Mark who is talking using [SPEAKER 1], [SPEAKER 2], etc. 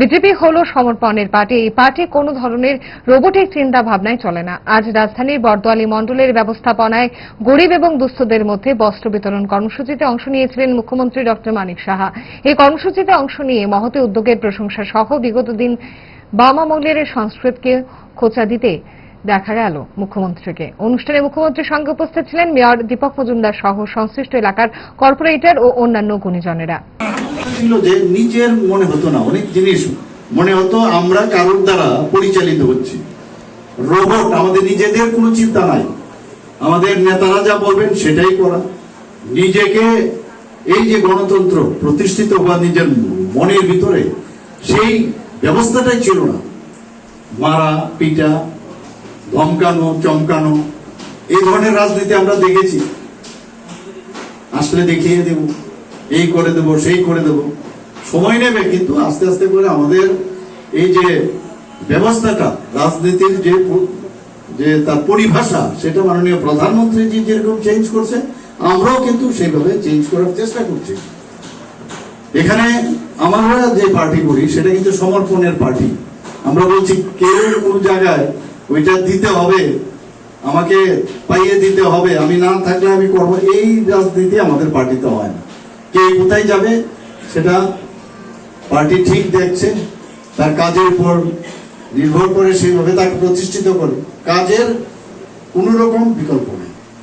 [SPEAKER 1] BJP হল সমর্পণের party. এই party কোনো ধরনের রোবটিক চিন্তা ভাবনায় চলে না। আজ রাজধানীর বর্দোয়ালি মণ্ডলের ব্যবস্থাপনায় গরিব এবং দুস্থদের মধ্যে বস্ত্র বিতরণ কর্মসূচিতে অংশ নিয়েছিলেন মুখ্যমন্ত্রী ডক্টর মানিক সাহা। এই কর্মসূচিতে অংশ নিয়ে মহতে উদ্যোগের প্রশংসা সহ বিগত দিন বাম আমলের সংস্কৃতকে খোঁচা দিতে দেখা গেল মুখ্যমন্ত্রীকে। অনুষ্ঠানে মুখ্যমন্ত্রীর সঙ্গে উপস্থিত ছিলেন মেয়র দীপক মজুমদার সহ সংশ্লিষ্ট এলাকার কর্পোরেটর ও অন্যান্য গুণীজনেরা।
[SPEAKER 2] ছিল যে নিজের মনে হতো না, অনেক জিনিস মনে হতো আমরা কারোর দ্বারা পরিচালিত হচ্ছি। রোবট, আমাদের নিজেদের কোনো চিন্তা নাই। আমাদের নেতারা যা বলবেন সেটাই করা। নিজেকে এই যে গণতন্ত্র প্রতিষ্ঠিত বা নিজের মনের ভিতরে, সেই ব্যবস্থাটাই ছিল না। মারা, পিটা, ধমকানো, চমকানো, এই ধরনের রাজনীতি আমরা দেখেছি। আসলে দেখিয়ে দেব। এই করে দেব, সেই করে দেব। সময় নেবে, কিন্তু আস্তে আস্তে করে আমাদের এই যে ব্যবস্থাটা, রাজনীতির যে যে তার পরিভাষা, সেটা মাননীয় প্রধানমন্ত্রী জি যেরকম চেঞ্জ করছে, আমরাও কিন্তু সেইভাবে চেঞ্জ করার চেষ্টা করছি। এখানে আমরা যে পার্টি করি, সেটা কিন্তু সমর্পণের পার্টি আমরা বলছি, কেউ কোন জায়গায় ওইটা দিতে হবে, আমাকে পাইয়ে দিতে হবে, আমি না থাকলে আমি করব। এই রাজনীতি আমাদের পার্টিতে হয় না। কে কোথায় যাবে সেটা পার্টি ঠিক দেখছে, তার কাজের উপর নির্ভর করে সেইভাবে তাকে প্রতিষ্ঠিত করে। কাজের কোন রকম বিকল্প।